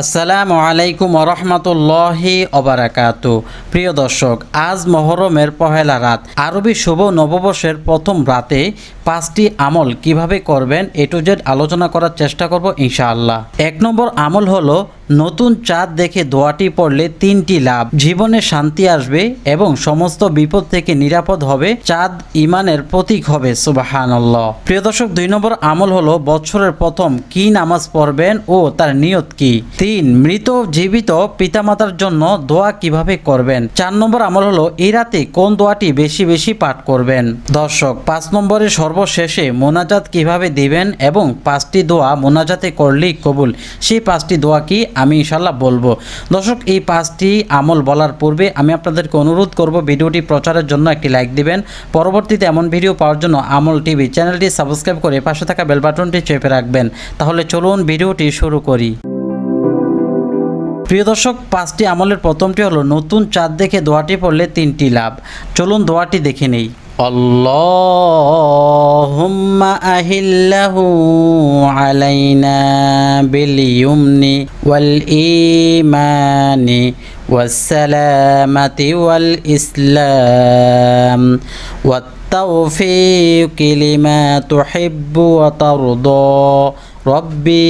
আসসালামু আলাইকুম রহমতুল্লাহি অবরাকাত প্রিয় দর্শক, আজ মহরমের পহেলা রাত। আরবি শুভ নববর্ষের প্রথম রাতে পাঁচটি আমল কীভাবে করবেন এ টু জেড আলোচনা করার চেষ্টা করব ইনশাআল্লাহ। এক নম্বর আমল হলো নতুন চাঁদ দেখে দোয়াটি পড়লে তিনটি লাভ। জীবনে শান্তি আসবে এবং সমস্ত বিপদ থেকে নিরাপদ হবে। চাঁদ ইমানের প্রতীক হবে, সুবাহানল্লাহ। প্রিয় দর্শক, দুই নম্বর আমল হলো বছরের প্রথম কি নামাজ পড়বেন ও তার নিয়ত কি? তিন, মৃত জীবিত পিতামাতার জন্য দোয়া কীভাবে করবেন? চার নম্বর আমল হলো, এই রাতে কোন দোয়াটি বেশি বেশি পাঠ করবেন? দর্শক, পাঁচ নম্বরে সর্বশেষে মোনাজাত কীভাবে দিবেন এবং পাঁচটি দোয়া মোনাজাতে করলেই কবুল, সেই পাঁচটি দোয়া কি আমি ইনশাল্লাহ বলব। দর্শক, এই পাঁচটি আমল বলার পূর্বে আমি আপনাদেরকে অনুরোধ করব, ভিডিওটি প্রচারের জন্য একটি লাইক দিবেন। পরবর্তীতে এমন ভিডিও পাওয়ার জন্য আমল টিভি চ্যানেলটি সাবস্ক্রাইব করে পাশে থাকা বেল বাটনটি চেপে রাখবেন। তাহলে চলুন ভিডিওটি শুরু করি। প্রিয় দর্শক পাঁচটি আমলের প্রথমটি হলো নতুন চাঁদ দেখে দোয়াটি পড়লে তিনটি লাভ চলুন দোয়াটি দেখে নেই اللهم أهله علينا باليمن والإيمان والسلامة والإسلام والتوفيق لما تحب وترضى রব্বি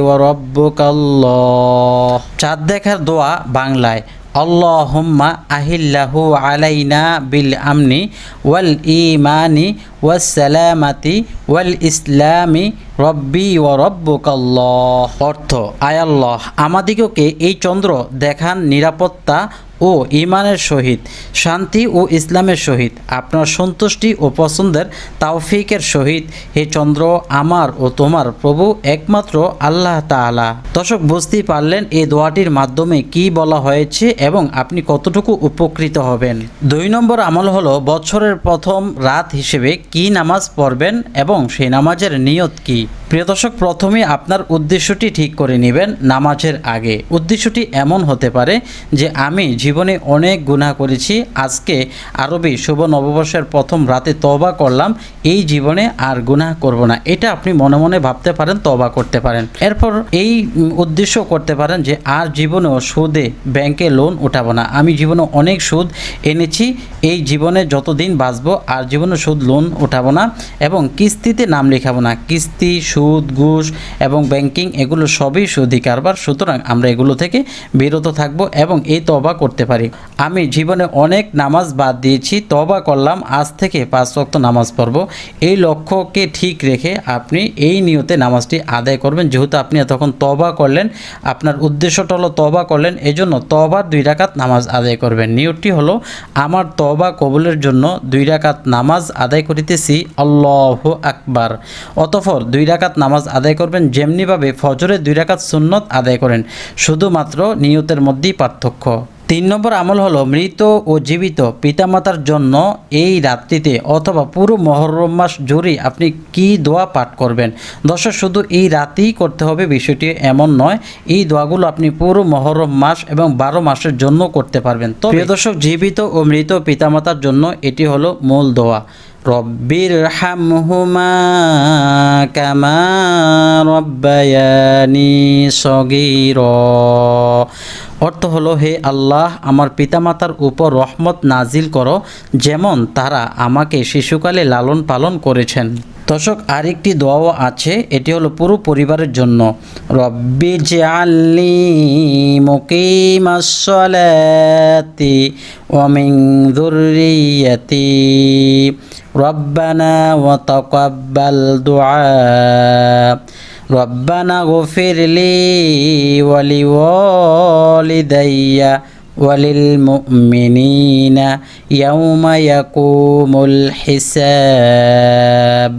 ও রব্বুকাল্লাহ চাঁদ দেখার দোয়া বাংলায় আল্লাহুম্মা আহিল্লাহু আলাইনা বিল আমনি ওয়াল ইমানি ওয়াস সালামাতি ওয়াল ইসলামি রব্বি ও রব্বুকাল্লাহ। অর্থ আয়াল্লাহ আমাদিগকে এই চন্দ্র দেখান নিরাপত্তা ও ইমানের সহিত, শান্তি ও ইসলামের সহিত, আপনার সন্তুষ্টি ও পছন্দের তাওফিকের সহিত। হে চন্দ্র, আমার ও তোমার প্রভু একমাত্র আল্লাহ তাআলা। দর্শক, বুঝতেই পারলেন এই দোয়াটির মাধ্যমে কি বলা হয়েছে এবং আপনি কতটুকু উপকৃত হবেন। দুই নম্বর আমল হলো বছরের প্রথম রাত হিসেবে কি নামাজ পড়বেন এবং সেই নামাজের নিয়ত কি। প্রিয় দর্শক, প্রথমে আপনার উদ্দেশ্যটি ঠিক করে নেবেন নামাজের আগে। উদ্দেশ্যটি এমন হতে পারে যে, আমি জীবনে অনেক গুনাহ করেছি। আজকে আরবি শুভ নববর্ষের প্রথম রাতে তবা করলাম। এই জীবনে আর গুনাহ করব না। এটা আপনি মনে মনে ভাবতে পারেন তবা করতে পারেন। এরপর এই উদ্দেশ্য করতে পারেন যে, আর জীবনেও সুদে ব্যাংকে লোন উঠাবো না। আমি জীবনে অনেক সুদ এনেছি। এই জীবনে যতদিন বাঁচবো, আর জীবনে সুদ লোন উঠাবো না এবং কিস্তিতে নাম লেখাবো না। কিস্তি, সুদ, ঘুষ এবং ব্যাংকিং এগুলো সবই সুদি কারবার। সুতরাং আমরা এগুলো থেকে বিরত থাকব এবং এই তবা করতে পারি। আমি জীবনে অনেক নামাজ বাদ দিয়েছি তবা করলাম, আজ থেকে পাঁচ ওয়াক্ত নামাজ পড়ব। এই লক্ষ্যকে ঠিক রেখে আপনি এই নিয়তে নামাজটি আদায় করবেন। যেহেতু আপনি তখন তবা করলেন, আপনার উদ্দেশ্যটা হলো তবা করলেন, এজন্য তবার দুই রাকাত নামাজ আদায় করবেন। নিয়তটি হলো, আমার তবা কবুলের জন্য দুই রাকাত নামাজ আদায় করিতেছি, আল্লাহ আকবার। অতঃপর দুই রাকাত নামাজ আদায় করবেন, যেমনিভাবে ফজরে দুই রাকাত সুন্নত আদায় করেন, শুধুমাত্র নিয়তের মধ্যেই পার্থক্য। তিন নম্বর আমল হলো মৃত ও জীবিত পিতামাতার জন্য এই রাত্রিতে অথবা পুরো মহরম মাস জুড়ে আপনি কি দোয়া পাঠ করবেন? দর্শক, শুধু এই রাতেই করতে হবে, বিষয়টি এমন নয়, এই দোয়াগুলো আপনি পুরো মহরম মাস এবং বারো মাসের জন্য করতে পারবেন। তো প্রিয় দর্শক, জীবিত ও মৃত পিতামাতার জন্য এটি হলো মূল দোয়া। রব্বির হামহুমা কামা রব্বায়ানি সগীর। অর্থ হলো, হে আল্লাহ, আমার পিতামাতার উপর রহমত নাজিল করো, যেমন তারা আমাকে শিশুকালে লালন পালন করেছেন। দর্শক, আরেকটি দোয়াও আছে, এটি হলো পুরো পরিবারের জন্য। রব্বি জাল্লি মুকিমাসসালাতি ওয়া মিন যুররিয়াতি। রব্বানা ওয়া তাকাব্বাল দুআ। ربنا اغفر لي ولوالدي وللمؤمنين يوم يقوم الحساب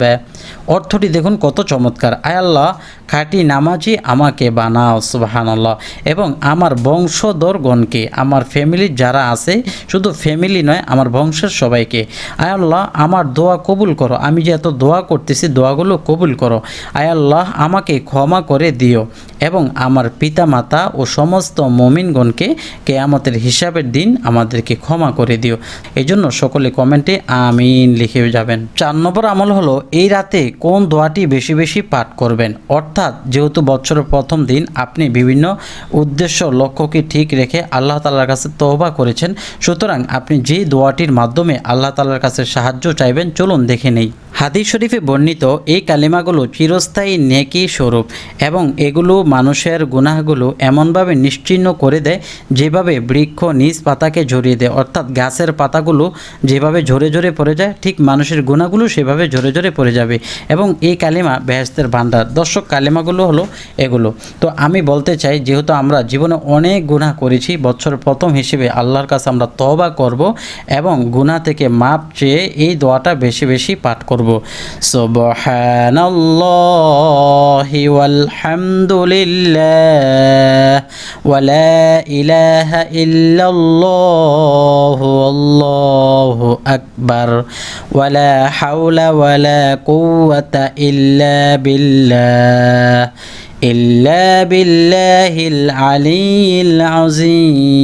অর্থটি দেখুন কত চমৎকার আয় আল্লাহ খাঁটি নামাজি আমাকে বানাও সুবাহান আল্লাহ এবং আমার বংশধরগণকে, আমার ফ্যামিলির যারা আছে, শুধু ফ্যামিলি নয়, আমার বংশের সবাইকে। আয় আল্লাহ, আমার দোয়া কবুল করো। আমি যে এত দোয়া করতেছি, দোয়াগুলো কবুল করো। আয় আল্লাহ, আমাকে ক্ষমা করে দিও। এবং আমার পিতামাতা ও সমস্ত মমিনগণকে কেয়ামতের হিসাবের দিন আমাদেরকে ক্ষমা করে দিও। এই জন্য সকলে কমেন্টে আমিন লিখে যাবেন। চার নম্বর আমল হলো, এই রাতে কোন দোয়াটি বেশি বেশি পাঠ করবেন? অর্থ অর্থাৎ যেহেতু বছরের প্রথম দিন, আপনি বিভিন্ন উদ্দেশ্য লক্ষ্যকে ঠিক রেখে আল্লাহ তালার কাছে তহবা করেছেন। সুতরাং আপনি যে দোয়াটির মাধ্যমে আল্লাহ তালার কাছে সাহায্য চাইবেন, চলুন দেখে নেই। হাদিস শরীফে বর্ণিত, এই কালিমাগুলো চিরস্থায়ী নেকি স্বরূপ এবং এগুলো মানুষের গুনাহগুলো এমনভাবে নিশ্চিহ্ন করে দেয় যেভাবে বৃক্ষ নিজ পাতাকে ঝরিয়ে দেয়। অর্থাৎ গাছের পাতাগুলো যেভাবে ঝরে ঝরে পড়ে যায়, ঠিক মানুষের গুণাগুলো সেভাবে ঝরে ঝরে পড়ে যাবে এবং এই কালিমা বেহেস্তের ভাণ্ডার। দর্শক, কালিমাগুলো হলো এগুলো। তো আমি বলতে চাই, যেহেতু আমরা জীবনে অনেক গুনাহ করেছি বছরের প্রথম হিসেবে আল্লাহর কাছে আমরা তওবা করব এবং গুনাহ থেকে মাপ চেয়ে এই দোয়াটা বেশি বেশি পাঠ করব। সুবহানাল্লাহি ওয়ালহামদুলিল্লাহ ওয়ালা ইলাহা ইল্লাল্লাহ আল্লাহু আকবার ওয়ালা হাওলা ওয়ালা কুওয়াতা ইল্লা বিল্লাহ إلا بالله العلي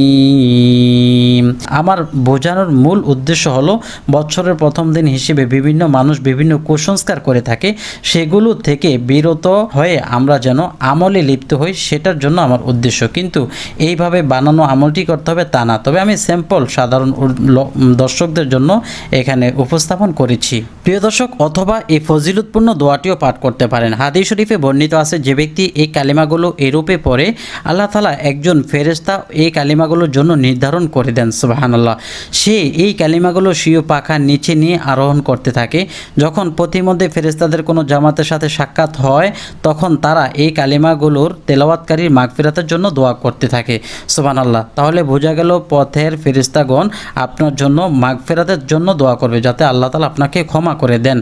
العظيم আমার বোঝানোর মূল উদ্দেশ্য হলো বছরের প্রথম দিন হিসেবে বিভিন্ন মানুষ বিভিন্ন কুসংস্কার করে থাকে সেগুলো থেকে বিরত হয়ে আমরা যেন আমলে লিপ্ত হই সেটার জন্য আমার উদ্দেশ্য কিন্তু এইভাবে বানানো আমলটি করতে হবে তা না তবে আমি স্যাম্পল সাধারণ উ- ল- দর্শকদের জন্য এখানে উপস্থাপন করেছি প্রিয় দর্শক অথবা এই ফজিলতপূর্ণ দোয়াটিও পাঠ করতে পারেন হাদিস শরীফে বর্ণিত আছে যে ব্যক্তি এই কালিমাগুলো এরূপে পড়ে, আল্লাহ তালা একজন ফেরেস্তা এই কালিমাগুলোর জন্য নির্ধারণ করে দেন, সুবাহানাল্লাহ। সে এই কালিমাগুলো স্বীয় পাখার নিচে নিয়ে আরোহণ করতে থাকে। যখন প্রতিমধ্যে ফেরেস্তাদের কোনো জামাতের সাথে সাক্ষাৎ হয়, তখন তারা এই কালিমাগুলোর তেলাওয়াতকারীর মাগফিরাতের জন্য দোয়া করতে থাকে, সুবহানাল্লাহ। তাহলে বোঝা গেল পথের ফেরিস্তাগণ আপনার জন্য মাগফিরাতের জন্য দোয়া করবে, যাতে আল্লাহ তালা আপনাকে ক্ষমা করে দেন।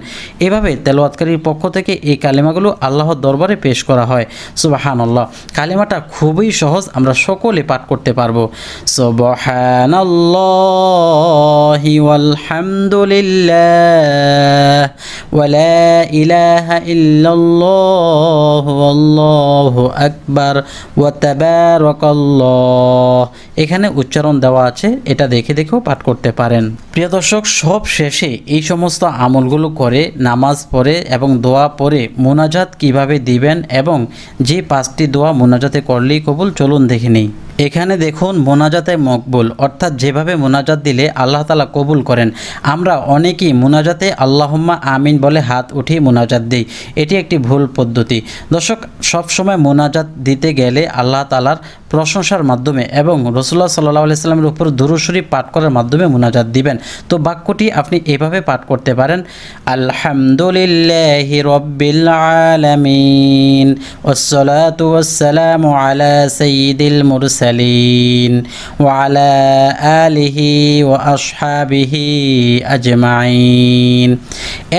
এভাবে তেলাওয়াতকারীর পক্ষ থেকে এই কালিমাগুলো আল্লাহর দরবারে পেশ করা হয়। সুবাহানাল্লাহ। কালিমাটা খুবই সহজ, আমরা সকলে পাঠ করতে পারব। ওয়া তাবারাকাল্লাহ। এখানে উচ্চারণ দেওয়া আছে, এটা দেখে দেখেও পাঠ করতে পারেন। প্রিয় দর্শক, সব শেষে এই সমস্ত আমলগুলো করে, নামাজ পড়ে এবং দোয়া পড়ে মোনাজাত কীভাবে দিবেন এবং যে পাঁচটি দোয়া মোনাজাতে করলেই কবুল, চলুন দেখে নেই। এখানে দেখুন, মোনাজাতে মকবুল, অর্থাৎ যেভাবে মোনাজাত দিলে আল্লাহ তালা কবুল করেন। আমরা অনেকেই মোনাজাতে আল্লাহম্মা আমিন বলে হাত উঠিয়ে মোনাজাত দিই। এটি একটি ভুল পদ্ধতি। দর্শক, সবসময় মোনাজাত দিতে গেলে আল্লাহ তালার প্রশংসার মাধ্যমে এবং রসুল্লাহ সাল্লাহ আলাইস্লামের উপর দুরুশরী পাঠ করার মাধ্যমে মোনাজাত দিবেন। তো বাক্যটি আপনি এভাবে পাঠ করতে পারেন, আলহামদুলিল্লাহি রব্বিল আলামিন। ওয়াসসালামু আলা সাইয়্যিদিল মুরসালিন ওয়া আলা আলিহি ওয়া আজমাইন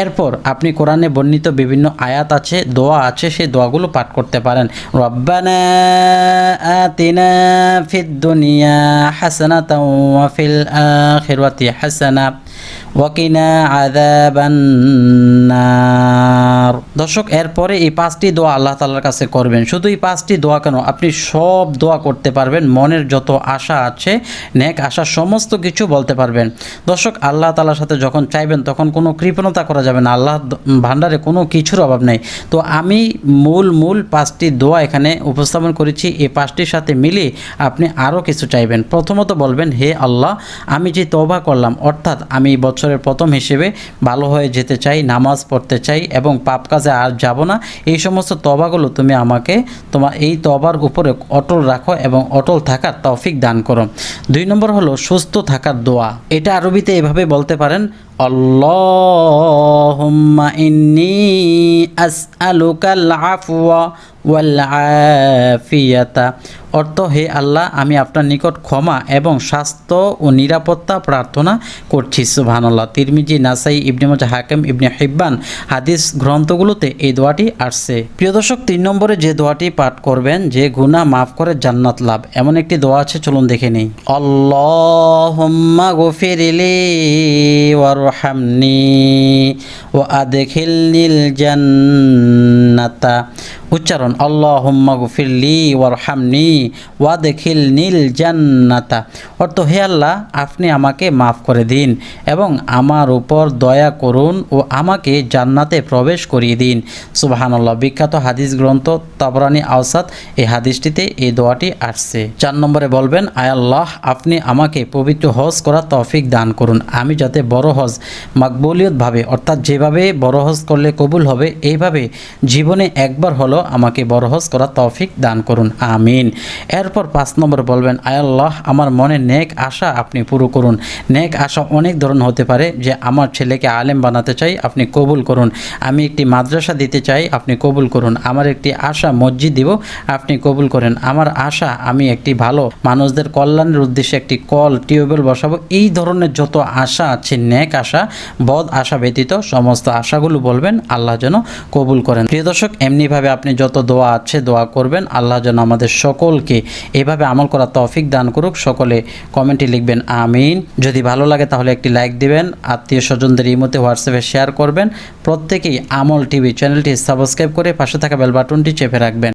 এরপর আপনি কোরআনে বর্ণিত বিভিন্ন আয়াত আছে, দোয়া আছে, সেই দোয়াগুলো পাঠ করতে পারেন। রব্বানা আতিনা ফিদ দুনিয়া হাসানাতাও ওয়া ফিল আখিরাতি হাসানা ওয়াকিনা আযাবান দর্শক, এরপরে এই পাঁচটি দোয়া আল্লাহ তাআলার কাছে করবেন। শুধু এই পাঁচটি দোয়া কেন? আপনি সব দোয়া করতে পারবেন, মনের যত আশা আছে, নেক আশা সমস্ত কিছু বলতে পারবেন। দর্শক, আল্লাহ তালার সাথে যখন চাইবেন, তখন কোনো কৃপণতা করা যাবে না। আল্লাহ ভান্ডারে কোনো কিছুর অভাব নেই। তো আমি মূল মূল পাঁচটি দোয়া এখানে উপস্থাপন করেছি। এই পাঁচটির সাথে মিলিয়ে আপনি আরও কিছু চাইবেন। প্রথমত বলবেন, হে আল্লাহ, আমি যে তওবা করলাম, অর্থাৎ আমি বছরের প্রথম হিসেবে ভালো হয়ে যেতে চাই, নামাজ পড়তে চাই এবং পাপ কাজে আর যাব না, এই সমস্ত তবাগুলো তুমি আমাকে তোমার এই তবার উপরে অটল রাখো এবং অটল থাকার তৌফিক দান করো। দুই নম্বর হলো সুস্থ থাকার দোয়া। এটা আরবিতে এভাবে বলতে পারেন, আল্লাহুম্মা ইন্নি আফওয়া ওয়াল আফিয়াতা অর্থ, হে আল্লাহ, আমি আপনার নিকট ক্ষমা এবং স্বাস্থ্য ও নিরাপত্তা প্রার্থনা করছি। সুবহানাল্লাহ। তিরমিজি, নাসাই, ইবনে মাজা হাকিম, ইবনে হিব্বান হাদিস গ্রন্থগুলোতে এই দোয়াটি আসছে। প্রিয় দর্শক, তিন নম্বরে যে দোয়াটি পাঠ করবেন, যে গুনাহ মাফ করে জান্নাত লাভ। এমন একটি দোয়া আছে, চলুন দেখে নেই। আল্লাহুম্মা গফিরলি ওয়ারহামনি ওয়া আদখিলনিল জান্নাতা। উচ্চারণ আল্লাহ হুম্মাগফিরলি ওয়ারহামনি ওয়াদেখিল নীল জান্নাতা। অর্থ, হে আল্লাহ, আপনি আমাকে মাফ করে দিন এবং আমার উপর দয়া করুন ও আমাকে জান্নাতে প্রবেশ করিয়ে দিন। সুবাহানাল্লাহ, বিখ্যাত হাদিস গ্রন্থ তাবরানি আওসাদ এই হাদিসটিতে এই দোয়াটি আসছে। চার নম্বরে বলবেন, আয় আল্লাহ, আপনি আমাকে পবিত্র হজ করার তৌফিক দান করুন। আমি যাতে বড় হজ মাকবুলিয়তভাবে, অর্থাৎ যেভাবে বড় হজ করলে কবুল হবে, এইভাবে জীবনে একবার হলো আমাকে বড় হজ করার তৌফিক দান করুন, আমিন। এরপর পাঁচ নম্বর বলবেন, আয় আল্লাহ, আমার মনে নেক আশা আপনি পুরো করুন। নেক আশা অনেক ধরনের হতে পারে যে আমার ছেলেকে আলেম বানাতে চাই, আপনি কবুল করুন। আমি একটি মাদ্রাসা দিতে চাই, আপনি কবুল করুন। আমার একটি আশা মসজিদ দিব, আপনি কবুল করেন। আমার আশা, আমি একটি ভালো মানুষদের কল্যাণের উদ্দেশ্যে একটি কল, টিউবওয়েল বসাবো। এই ধরনের যত আশা আছে, নেক আশা, বদ আশা ব্যতীত সমস্ত আশাগুলো বলবেন, আল্লাহ যেন কবুল করেন। প্রিয় দর্শক, এমনিভাবে আপনি যত দোয়া আছে দোয়া করবেন, আল্লাহ যেন আমাদের সকলকে এভাবে আমল করার তৌফিক দান করুক। সকলে কমেন্টে লিখবেন, আমিন। যদি ভালো লাগে তাহলে একটি লাইক দিবেন, আত্মীয় স্বজনদের ইমোতে হোয়াটসঅ্যাপে শেয়ার করবেন। প্রত্যেকেই আমল টিভি চ্যানেলটি সাবস্ক্রাইব করে পাশে থাকা বেল বাটনটি চেপে রাখবেন।